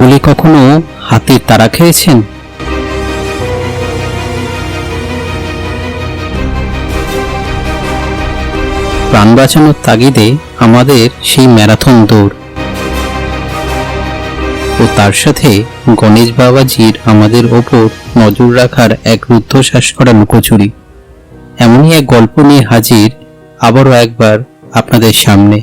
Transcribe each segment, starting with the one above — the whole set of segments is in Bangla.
জঙ্গলে কখনো হাতির তারা খেয়েছেন? প্রাণ বাঁচানোর তাগিদে আমাদের সেই ম্যারাথন দৌড়। ও তার সাথে গণেশ বাবাজির আমাদের ওপর নজর রাখার এক রুদ্ধশ্বাস করা লুকোচুরি এমনই এক গল্প নিয়ে হাজির আবারও একবার আপনাদের সামনে।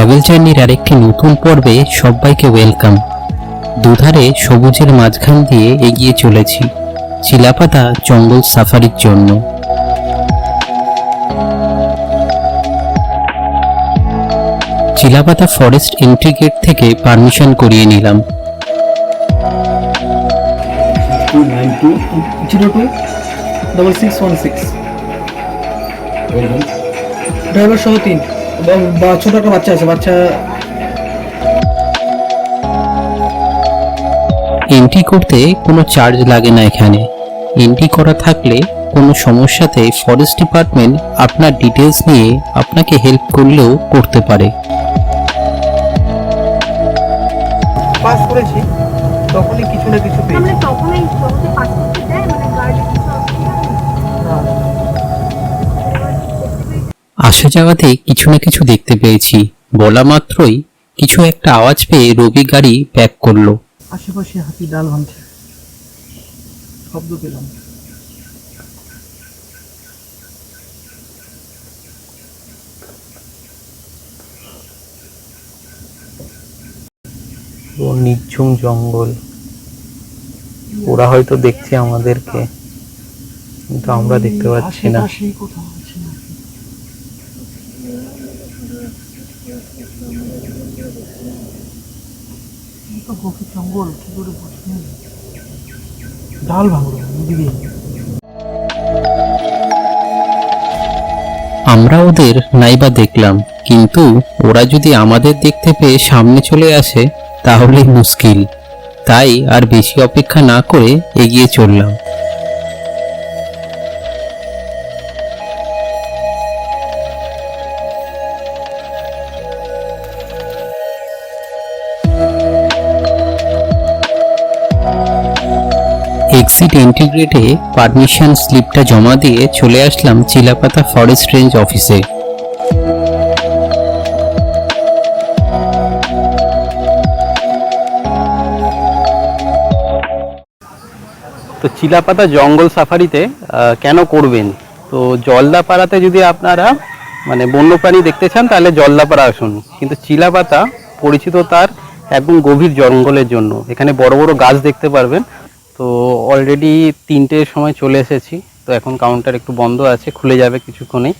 ট্রাভেল জার্নির আরেকটি নতুন পর্বে সবাইকে ওয়েলকাম দুধারে সবুজের মাঝখান দিয়ে এগিয়ে চলেছি চিলাপাতা জঙ্গল সাফারির জন্য। চিলাপাতা ফরেস্ট এন্ট্রি গেট থেকে পারমিশন করিয়ে নিলাম। ড্রাইভার সহ তিন। এবং বা- ছোট একটা বাচ্চা আছে বাচ্চা এন্ট্রি করতে কোনো চার্জ লাগে না এখানে। এন্ট্রি করা থাকলে কোনো সমস্যাতে ফরেস্ট ডিপার্টমেন্ট আপনার ডিটেলস নিয়ে আপনাকে হেল্প করলেও করতে পারে। পাস করেছি তখনই কিছু না কিছু পেয়েছি আসা যাওয়াতে কিছু না কিছু দেখতে পেয়েছি। বলা মাত্রই কিছু একটা আওয়াজ পেয়ে রবি গাড়ি ব্যাক করল। আশেপাশে হাতি ডাল ভাঙছে। শব্দ পেলাম। ও নির্ঝুম জঙ্গল। ওরা হয়তো দেখছে আমাদেরকে কিন্তু আমরা দেখতে পাচ্ছি না আশেপাশেই কোথাও আছে নাকি? এই তো গভীর জঙ্গল, কি করে ডাল আমরা ওদের নাইবা দেখলাম, কিন্তু ওরা যদি আমাদের দেখতে পেয়ে সামনে চলে আসে, তাহলে মুশকিল। তাই আর বেশি অপেক্ষা না করে এগিয়ে চললাম। এক্সিট ইন্টিগ্রেটে পারমিশন স্লিপটা জমা দিয়ে চলে আসলাম চিলাপাতা ফরেস্ট রেঞ্জ অফিসে তো চিলাপাতা জঙ্গল সাফারিতে কেন করবেন? তো জলদাপাড়াতে যদি আপনারা মানে বন্যপ্রাণী দেখতে চান, তাহলে জলদাপাড়া আসুন। কিন্তু চিলাপাতা পরিচিত তার একদম গভীর জঙ্গলের জন্য। এখানে বড় বড় গাছ দেখতে পারবেন। তো অলরেডি তিনটের সময় চলে এসেছি, তো এখন কাউন্টার একটু বন্ধ আছে, খুলে যাবে কিছুক্ষণেই।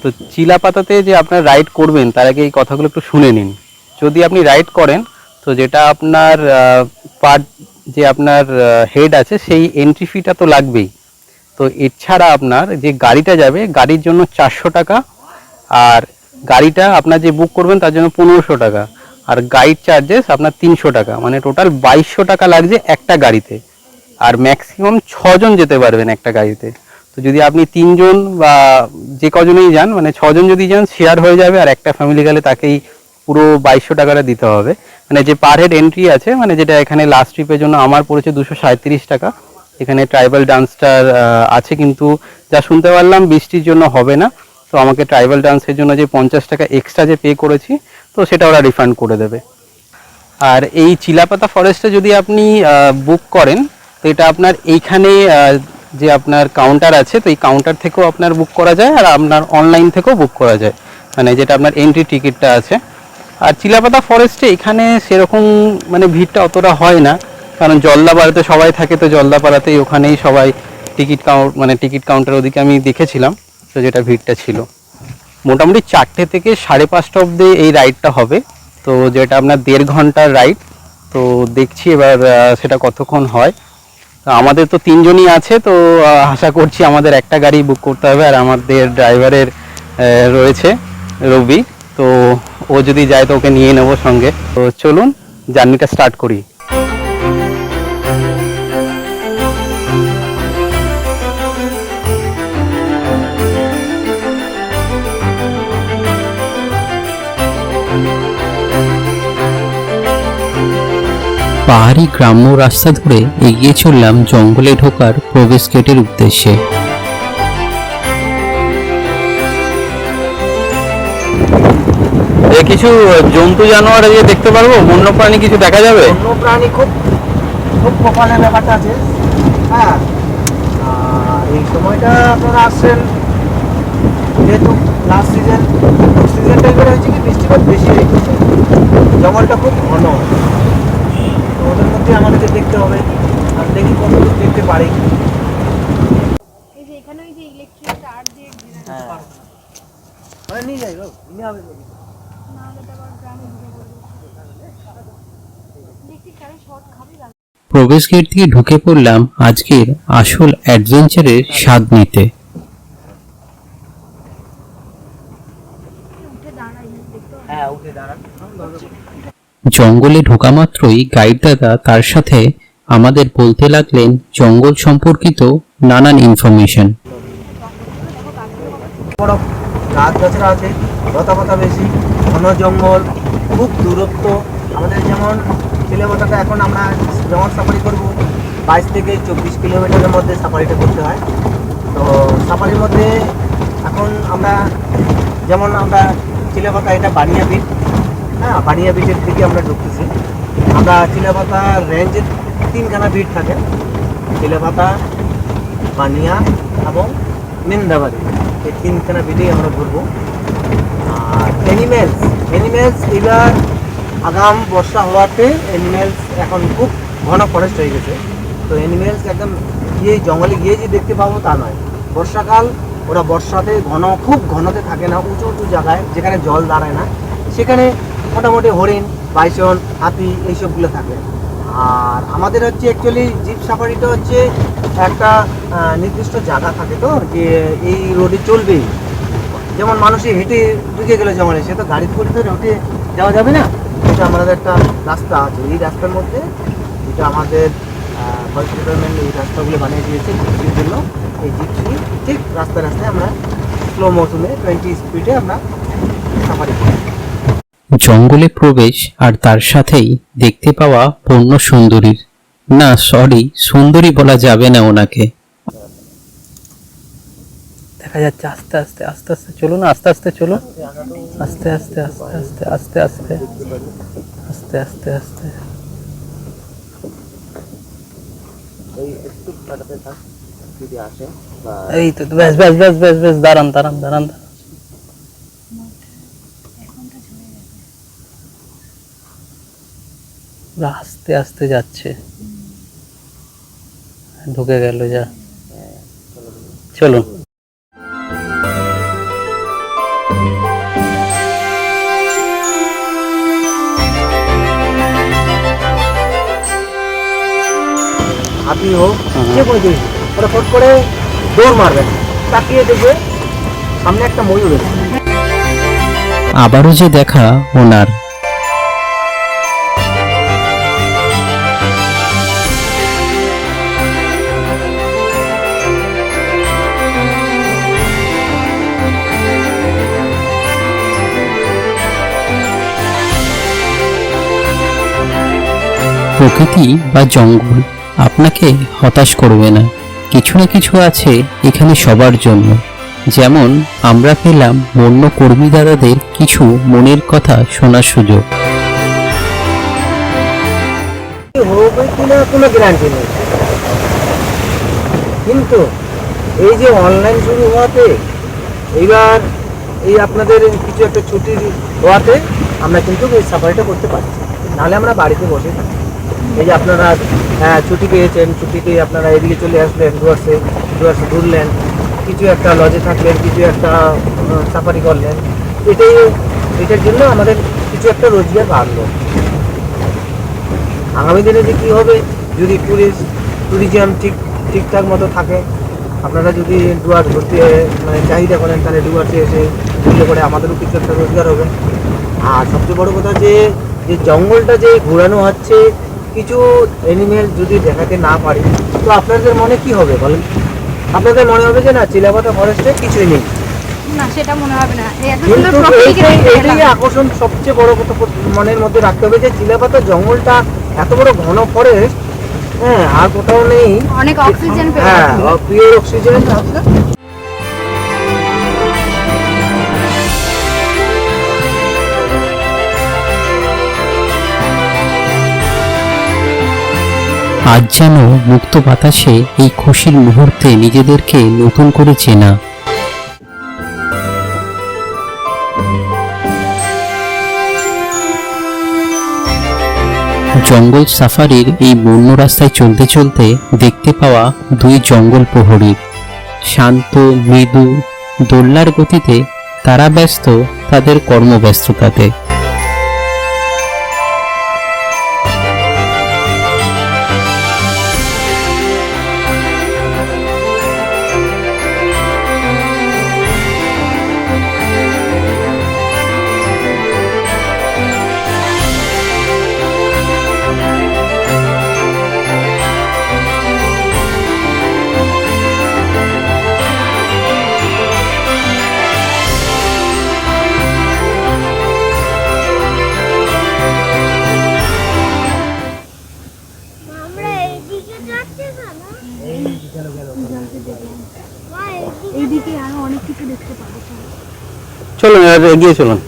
তো চিলাপাতাতে যে আপনার রাইড করবেন, তার আগে এই কথাগুলো একটু শুনে নিন। যদি আপনি রাইড করেন, তো যেটা আপনার পার যে আপনার হেড আছে, সেই এন্ট্রি ফিটা তো লাগবেই। তো এছাড়া আপনার যে গাড়িটা যাবে, গাড়ির জন্য চারশো টাকা, আর গাড়িটা আপনার যে বুক করবেন, তার জন্য পনেরোশো টাকা। আর গাইড চার্জেস আপনার তিনশো টাকা। মানে টোটাল বাইশশো টাকা লাগছে একটা গাড়িতে। আর ম্যাক্সিমাম ছজন যেতে পারবেন একটা গাড়িতে। তো যদি আপনি তিনজন বা যে কজনেই যান মানে ছজন যদি যান শেয়ার হয়ে যাবে আর একটা ফ্যামিলি গেলে তাকেই পুরো বাইশশো টাকাটা দিতে হবে। মানে যে পার হেড এন্ট্রি আছে মানে যেটা এখানে লাস্ট ট্রিপের জন্য আমার পড়েছে দুশো সাঁত্রিশ টাকা। এখানে ট্রাইবাল ডান্সটার আছে কিন্তু যা শুনতে পারলাম বৃষ্টির জন্য হবে না। তো আমাকে ট্রাইবাল ডান্সের জন্য যে পঞ্চাশ টাকা এক্সট্রা যে পে করেছি, তো সেটা ওরা রিফান্ড করে দেবে। আর এই চিলাপাতা ফরেস্টে যদি আপনি বুক করেন, তো এটা আপনার এইখানে যে আপনার কাউন্টার আছে, তো এই কাউন্টার থেকেও আপনার বুক করা যায় আর আপনার অনলাইন থেকেও বুক করা যায়। মানে যেটা আপনার এন্ট্রি টিকিটটা আছে। আর চিলাপাতা ফরেস্টে এখানে সেরকম মানে ভিড়টা অতটা হয় না। কারণ জলদাপাড়াতে সবাই থাকে, তো জলদাপাড়াতেই ওখানেই সবাই টিকিট কাউন্ট মানে টিকিট কাউন্টার ওদিকে আমি দেখেছিলাম। তো যেটা ভিড়টা ছিল। মোটামুটি চারটে থেকে সাড়ে পাঁচটা অবধি এই রাইডটা হবে। তো যেটা আপনার দেড় ঘণ্টার রাইড তো দেখছি এবার সেটা কতক্ষণ হয়। তো আমাদের তো তিনজনই আছে, তো আশা করছি আমাদের একটা গাড়ি বুক করতে হবে আর আমাদের ড্রাইভারের রয়েছে রবি। তো ও যদি যায় তো ওকে নিয়ে নেব সঙ্গে। তো চলুন জার্নিটা স্টার্ট করি। পাহাড়ি গ্রাম্য রাস্তা ধরে এগিয়ে চললাম জঙ্গলে ঢোকার প্রবেশ গেটের উদ্দেশ্যে। কিছু জন্তু জানোয়ার যে দেখতে পারব? বন্য প্রাণী কিছু দেখা যাবে? অন্য প্রাণী খুব খুব কপালের ব্যাপারটা আছে। হ্যাঁ এই সময়টা আপনারা আসছেন যেহেতু লাস্ট সিজন সিজন টাইপের হয়েছে কি বৃষ্টিপাত বেশি হয়ে গেছে জঙ্গলটা খুব ঘন। থেকে আমাদেরকে দেখতে হবে। আর দেখি কতদূর দেখতে পারে। হ্যাঁ। মানে নিয়ে যাই বাবু নিয়ে হবে প্রবেশ গেট দিয়ে ঢুকে পড়লাম আজকের আসল অ্যাডভেঞ্চারের স্বাদ নিতে। জঙ্গলে ঢোকা মাত্রই গাইড দাদা তার সাথে আমাদের বলতে লাগলেন জঙ্গল সম্পর্কিত নানান ইনফরমেশন আছে লতা পাতা বেশি, ঘন জঙ্গল, খুব দূরত্ব। আমাদের যেমন চিলেবাটাটা এখন আমরা যেমন সাফারি করব, বাইশ থেকে চব্বিশ কিলোমিটারের মধ্যে সাফারিটা করতে হয়। তো সাফারির মধ্যে এখন আমরা যেমন আমরা চিলেপাতা এটা বানিয়া বিট হ্যাঁ বানিয়া বিটের দিকে আমরা ঢুকতেছি। আমরা চিলেপাতা রেঞ্জের তিনখানা বিট থাকে। চিলেপাতা বানিয়া এবং নিন্দাবাড়ি। এই তিনখানা বিটেই আমরা ঘুরবো। আর অ্যানিমেলস অ্যানিমেলস এবার আগাম বর্ষা হওয়াতে অ্যানিমেলস এখন খুব ঘন ফরেস্ট হয়ে গেছে। তো অ্যানিমেলস একদম গিয়ে জঙ্গলে গিয়ে যে দেখতে পাবো তা নয়। বর্ষাকাল, ওরা বর্ষাতে ঘন, খুব ঘনতে থাকে না, উঁচু উঁচু জায়গায়, যেখানে জল দাঁড়ায় না। সেখানে মোটামুটি হরিণ, বাইসন, হাতি এইসবগুলো থাকে। আর আমাদের হচ্ছে অ্যাকচুয়ালি জিপ সাফারিটা হচ্ছে একটা নির্দিষ্ট জায়গা থাকে তো, যে এই রোডে চলবেই। যেমন মানুষে হেঁটে ঢুকে গেলে জঙ্গলে সে তো গাড়ি করে ধরে হেঁটে যাওয়া যাবে না? এটা আমাদের একটা রাস্তা আছে। এই রাস্তার মধ্যে যেটা আমাদের ডিপার্টমেন্ট এই রাস্তাগুলো বানিয়ে দিয়েছে জিপসির জন্য। এই জিপসি ঠিক রাস্তায় রাস্তায় আমরা স্লো মৌসুমে টোয়েন্টি স্পিডে আমরা সাফারি করি। জঙ্গলে প্রবেশ আর তার সাথেই দেখতে পাওয়া পণ্য সুন্দরীর না সরি সুন্দরী বলা যাবে না ওনাকে দেখা যাচ্ছে আস্তে আস্তে আস্তে আস্তে চলো না আস্তে আস্তে চলো আস্তে আস্তে আস্তে আস্তে আস্তে আস্তে আস্তে আস্তে আস্তে এই একটু কাটাতে থাক যদি আসে বা এই তো ব্যাস ব্যাস ব্যাস ব্যাস ব্যাস দাঁড়ান দাঁড়ান দাঁড়ান দাঁড়ান। পুরো আস্তে আস্তে যাচ্ছে। ঢুকে গেল যা। চলো। হাতি হোক যে কোনো জিনিস ওরা ফট করে দৌড় মারবে। তাকিয়ে দেখবে সামনে একটা ময়ূর আবারও যে দেখা ওনার প্রকৃতি বা জঙ্গল আপনাকে হতাশ করবে না। কিছু না কিছু আছে এখানে সবার জন্য। যেমন আমরা পেলাম বন্য কর্মী দাদাদের কিছু মনের কথা শোনার সুযোগ। কিনা গ্যারান্টি নেই। কিন্তু এই যে অনলাইন শুরু হওয়াতে, এইবার এই আপনাদের কিছু একটা ছুটি হওয়াতে আমরা কিন্তু সাফারিটা করতে পারছি। নাহলে আমরা বাড়িতে বসে থাকি এই যে আপনারা হ্যাঁ ছুটি পেয়েছেন ছুটিতে আপনারা এদিকে চলে আসলেন ডুয়ার্সে ডুয়ার্সে ঘুরলেন। কিছু একটা লজে থাকলেন, কিছু একটা সাফারি করলেন। এটাই, এটার জন্য আমাদের কিছু একটা রোজগার বাড়লো। আগামী দিনে যে কী হবে, যদি ট্যুরিস্ট ট্যুরিজম ঠিক, ঠিকঠাক মতো থাকে, আপনারা যদি ডুয়ার ঘুরতে মানে চাহিদা করেন, তাহলে ডুয়ার্সে এসে ঘুরলে পরে আমাদেরও কিছু একটা রোজগার হবে। আর সবচেয়ে বড় কথা যে যে জঙ্গলটা যে ঘোরানো হচ্ছে কিছু অ্যানিমেল যদি দেখাতে না পারি তো আপনাদের মনে কি হবে বলেন? আপনাদের মনে হবে যে না চিলাপাতা ফরেস্টে কিছুই নেই। না সেটা মনে হবে না। এইটাই। আকর্ষণ সবচেয়ে বড় কথা মনের মধ্যে রাখতে হবে যে চিলাপাতা জঙ্গলটা এত বড় ঘন ফরেস্ট হ্যাঁ আর কোথাও নেই। অনেক অক্সিজেন হ্যাঁ পিওর অক্সিজেন আজ যেন মুক্ত বাতাসে এই খুশির মুহূর্তে নিজেদেরকে নতুন করে চেনা। জঙ্গল সাফারির এই বন্য রাস্তায় চলতে চলতে দেখতে পাওয়া দুই জঙ্গল প্রহরী শান্ত, মৃদু, দোল্লার গতিতে তারা ব্যস্ত তাদের কর্মব্যস্ততাতে। এগিয়ে চলুন।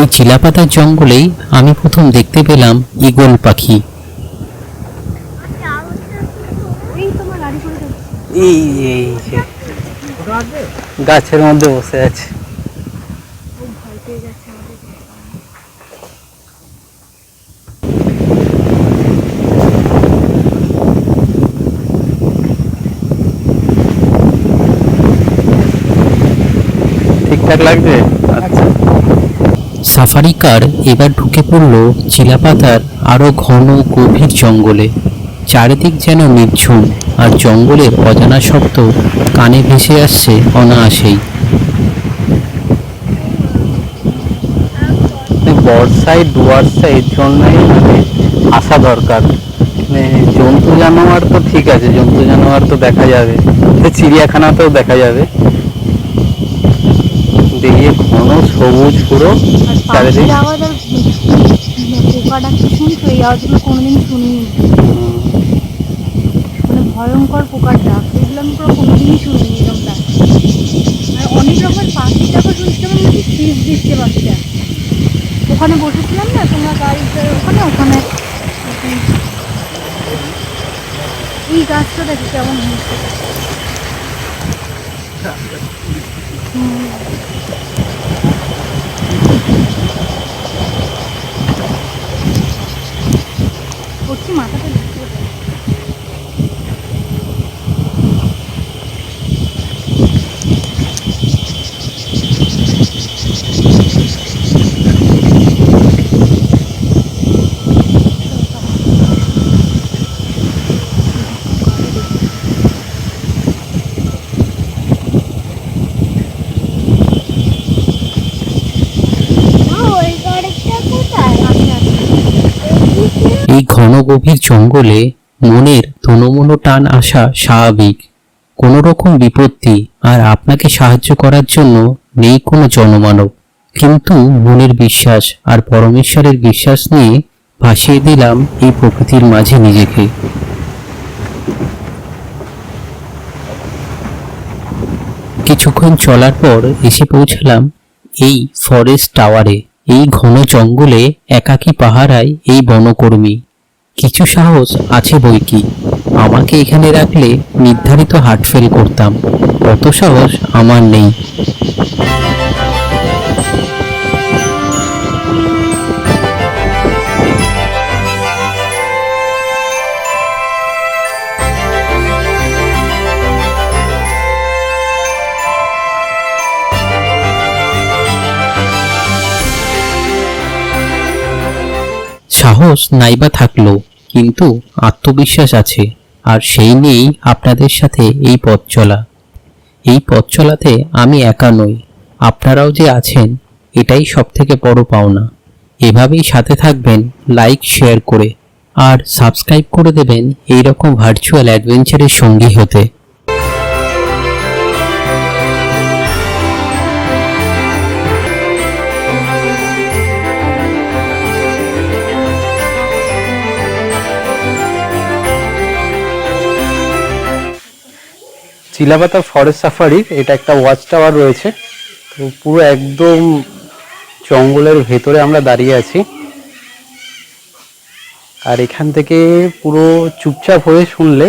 এই চিলাপাতার জঙ্গলেই আমি প্রথম দেখতে পেলাম ইগল পাখি। গাছের মধ্যে বসে আছে ও ভয় পেয়ে যাচ্ছে আমাদের ঠিকঠাক লাগছে আচ্ছা। সাফারি কার এবার ঢুকে পড়ল চিলাপাতার আরও ঘন গভীর জঙ্গলে। চারিদিক যেন নির্ঝুম আর জঙ্গলের অজানা শব্দ কানে ভেসে আসছে অনায়াসেই। বর্ষায় ডুয়ার্সা এর জন্যই মানে আসা দরকার। মানে জন্তু জানোয়ার তো ঠিক আছে জন্তু জানোয়ার তো দেখা যাবে। চিড়িয়াখানাতেও দেখা যাবে। দেখিয়ে ঘন সবুজ পুরো চারিদিক। পোকা ডাকতে শুনছো এই আওয়াজগুলো কোনোদিন শুনিনি। মানে ভয়ঙ্কর পোকার ডাক এগুলো আমি পুরো কোনোদিনই শুনিনি এরকম ডাক আর অনেক রকমের পাখি ডাকা শুনছিলাম আমি ফিস দিচ্ছে পাখিটা। ওখানে বসেছিলাম না তোমরা গাড়িতে ওখানে ওখানে। এই গাছটা দেখি কেমন হয়েছে। মাথাটা ঢুকিয়ে দেয়। মা, ওই গাড়িটা কোথায় আচ্ছা আচ্ছা এইদিকে এই ঘন গভীর জঙ্গলে মনের তনমনো টান আসা স্বাভাবিক। কোনো রকম বিপত্তি আর আপনাকে সাহায্য করার জন্য নেই কোনো জনমানব। কিন্তু মনের বিশ্বাস আর পরমেশ্বরের বিশ্বাস নিয়ে ভাসিয়ে দিলাম এই প্রকৃতির মাঝে নিজেকে। কিছুক্ষণ চলার পর এসে পৌঁছলাম এই ফরেস্ট টাওয়ারে এই ঘন জঙ্গলে একাকী পাহারায় এই বনকর্মী। কিছু সাহস আছে বই কি? আমাকে এখানে রাখলে নির্ধারিত ফেল করতাম। অত সাহস আমার নেই। সাহস নাইবা থাকল, কিন্তু আত্মবিশ্বাস আছে, আর সেই নিয়েই আপনাদের সাথে এই পথ চলা। এই পথ চলাতে আমি একা নই, আপনারাও যে আছেন, এটাই সব থেকে বড় পাওনা। এভাবেই সাথে থাকবেন, লাইক, শেয়ার করে, আর সাবস্ক্রাইব করে দেবেন এইরকম ভার্চুয়াল অ্যাডভেঞ্চারের সঙ্গী হতে। চিলাপাতা ফরেস্ট সাফারির এটা একটা ওয়াচ টাওয়ার রয়েছে। তো পুরো একদম জঙ্গলের ভেতরে আমরা দাঁড়িয়ে আছি। আর এখান থেকে পুরো চুপচাপ হয়ে শুনলে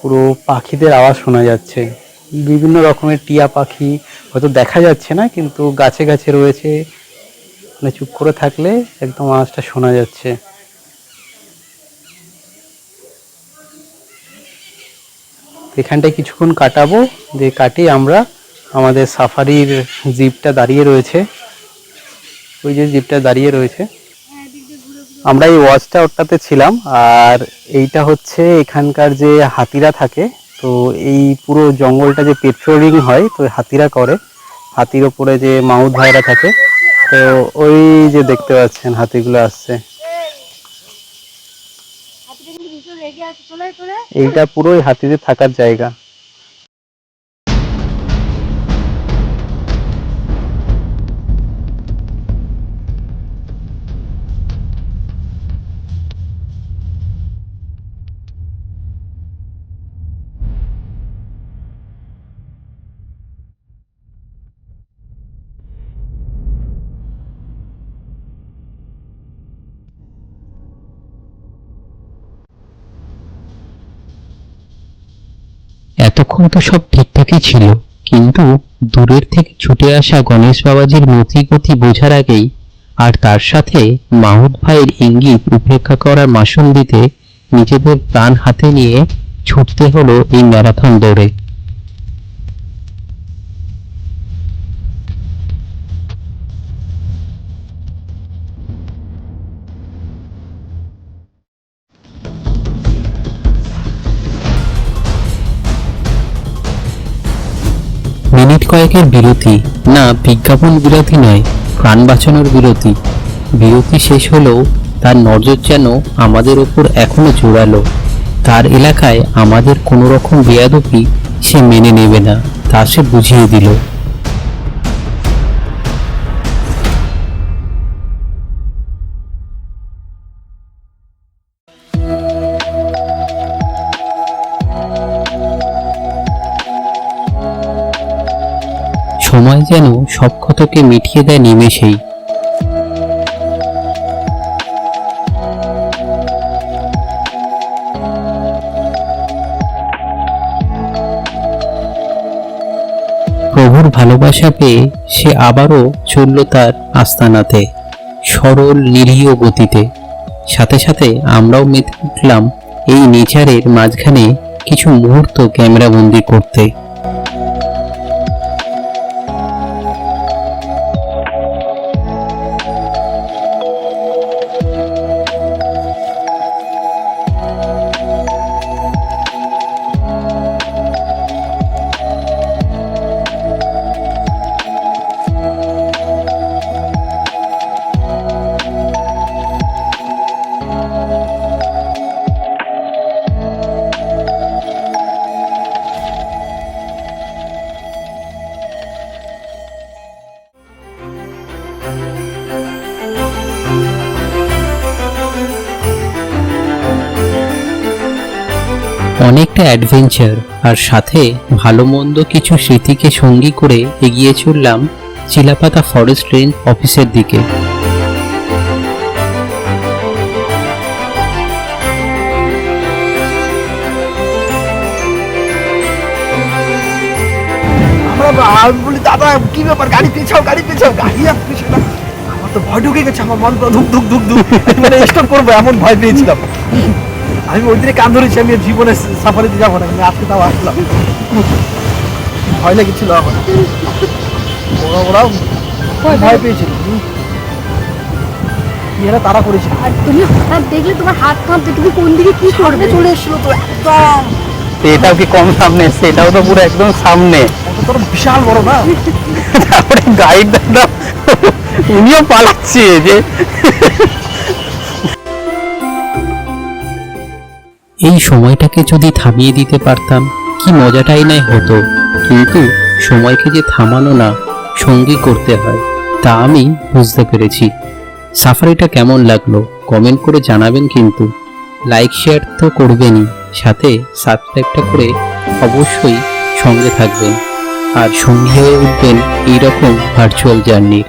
পুরো পাখিদের আওয়াজ শোনা যাচ্ছে। বিভিন্ন রকমের টিয়া পাখি, হয়তো দেখা যাচ্ছে না, কিন্তু গাছে গাছে রয়েছে। মানে চুপ করে থাকলে একদম আওয়াজটা শোনা যাচ্ছে। এখানটায় কিছুক্ষণ কাটাবো যে কাটিয়ে আমরা আমাদের সাফারির জিপটা দাঁড়িয়ে রয়েছে। ওই যে জিপটা দাঁড়িয়ে রয়েছে। আমরা এই ওয়াচ টাওয়ারটাতে ছিলাম, আর এইটা হচ্ছে এখানকার যে হাতিরা থাকে। তো এই পুরো জঙ্গলটা যে পেট্রোলিং হয়, তো হাতিরা করে। হাতির ওপরে যে মাউথ ভাইরা থাকে। তো ওই যে দেখতে পাচ্ছেন, হাতিগুলো আসছে হাতিটা কিন্তু ভীষণ রেগে আছে চলে আয়, চলে আয়। এইটা পুরোই হাতিদের থাকার জায়গা। এতক্ষণ তো সব ঠিকঠাকই ছিল। কিন্তু দূরের থেকে ছুটে আসা গণেশ বাবাজির মতি গতি বোঝার আগেই আর তার সাথে মাহুদ ভাইয়ের ইঙ্গিত উপেক্ষা করার মাসুল দিতে নিজেদের প্রাণ হাতে নিয়ে ছুটতে হলো এই ম্যারাথন দৌড়ে। কয়েকের বিরতি। না, বিজ্ঞাপন বিরতি নয়, প্রাণ বাঁচানোর বিরতি। বিরতি শেষ হলেও তার নজর যেন আমাদের ওপর এখনও জোরালো। তার এলাকায় আমাদের কোনো রকম বেয়াদপি সে মেনে নেবে না, তা সে বুঝিয়ে দিল। যেন সব ক্ষতকে মিটিয়ে দেয় নিমেষেই। প্রভুর ভালোবাসা পেয়ে সে আবারও চলল তার আস্তানাতে, সরল, নিরীহ গতিতে। সাথে সাথে আমরাও মেতে উঠলাম এই নেচারের মাঝখানে কিছু মুহূর্ত ক্যামেরাবন্দি করতে। অনেকটা অ্যাডভেঞ্চার আর সাথে ভালো মন্দ কিছু স্মৃতিকে সঙ্গী করে এগিয়ে চললাম চিলাপাতা ফরেস্ট রেঞ্জ অফিসের দিকে। বলি, দাদা, কি ব্যাপার? গাড়ি পিছাও গাড়ি পিছাও। গাড়ি আর পিছাও না। আমার তো ভয় ঢুকে গেছে, আমার মন ধুক ধুক ধুক ধুক। মানে স্টপ করব, এমন ভয় পেয়েছিলাম। আমি ওই দিনে কান ধরেছি আমি জীবনে সাফারিতে যাব না আমি আজকে তাও আসলাম। ভয় লেগেছিল আমার। ওরা খুব ভয় পেয়েছিল। এরা তারা করেছিল? আর তুমি হঠাৎ দেখলে তোমার হাত কাঁপছে তুমি কোন দিকে কি করবে চলে এসেছিল তো একদম। এটাও কি কম সামনে এসছে? এটাও তো পুরো একদম সামনে। ওটা তো বিশাল বড় না? তারপরে গাইড দাদা উনিও পালাচ্ছে যে এই সময়টাকে যদি থামিয়ে দিতে পারতাম, কি মজাটাই নাই হতো। কিন্তু সময়কে যে থামানো না, সঙ্গী করতে হয়, তা আমি বুঝতে পেরেছি। সাফারিটা কেমন লাগল কমেন্ট করে জানাবেন কিন্তু। লাইক শেয়ার তো করবেনই, সাথে সাবস্ক্রাইবটা করে অবশ্যই সঙ্গে থাকবেন। আর সঙ্গী হয়ে উঠবেন এইরকম ভার্চুয়াল জার্নির